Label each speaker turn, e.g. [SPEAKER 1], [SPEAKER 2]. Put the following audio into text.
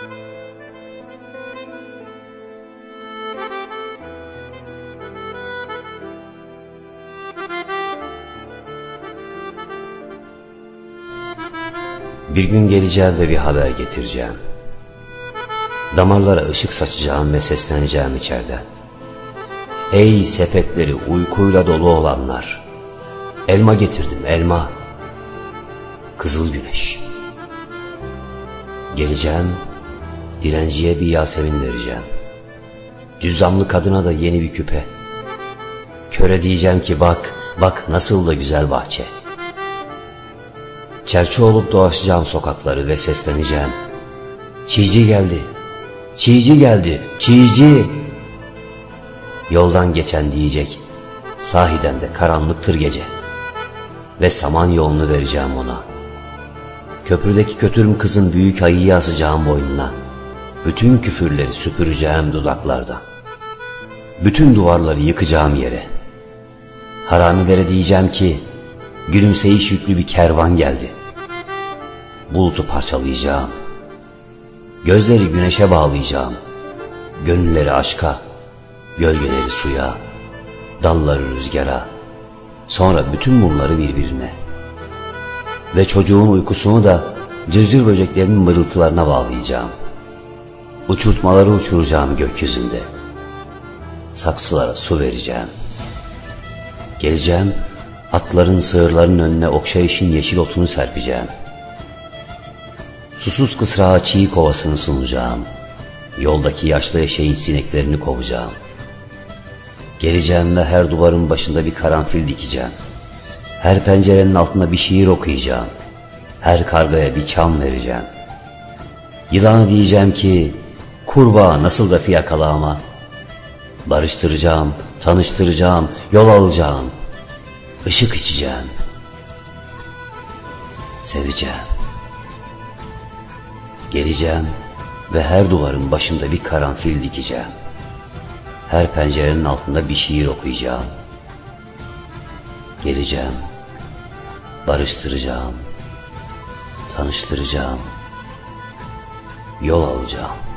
[SPEAKER 1] Bir gün geleceğim ve bir haber getireceğim. Damarlara ışık saçacağım ve sesleneceğim içeride. Ey sepetleri uykuyla dolu olanlar! Elma getirdim elma. Kızıl güneş. Geleceğim, dilenciye bir yasemin vereceğim. Cüzdanlı kadına da yeni bir küpe. Köre diyeceğim ki bak, bak nasıl da güzel bahçe. Çerçe olup dolaşacağım sokakları ve sesleneceğim. Çiğci geldi, çiğci geldi, çiğci. Yoldan geçen diyecek, sahiden de karanlıktır gece. Ve saman yolunu vereceğim ona. Köprüdeki kötürüm kızın büyük ayıyı asacağım boynuna. Bütün küfürleri süpüreceğim dudaklardan. Bütün duvarları yıkacağım yere. Haramilere diyeceğim ki, gülümseyiş yüklü bir kervan geldi. Bulutu parçalayacağım. Gözleri güneşe bağlayacağım. Gönülleri aşka, gölgeleri suya, dalları rüzgara. Sonra bütün mumları birbirine. Ve çocuğun uykusunu da cırcır böceklerinin mırıltılarına bağlayacağım. Uçurtmaları uçuracağım gökyüzünde. Saksılara su vereceğim. Geleceğim, atların sığırların önüne okşayışın yeşil otunu serpeceğim. Susuz kısrağa çiğ kovasını sunacağım. Yoldaki yaşlı eşeğin sineklerini kovacağım. Geleceğim ve her duvarın başında bir karanfil dikeceğim. Her pencerenin altında bir şiir okuyacağım. Her kargaya bir çam vereceğim. Yılana diyeceğim ki, kurbağa nasıl da fiyakalı ama. Barıştıracağım, tanıştıracağım, yol alacağım. Işık içeceğim. Seveceğim. Geleceğim ve her duvarın başında bir karanfil dikeceğim. Her pencerenin altında bir şiir okuyacağım. Geleceğim, barıştıracağım, tanıştıracağım, yol alacağım.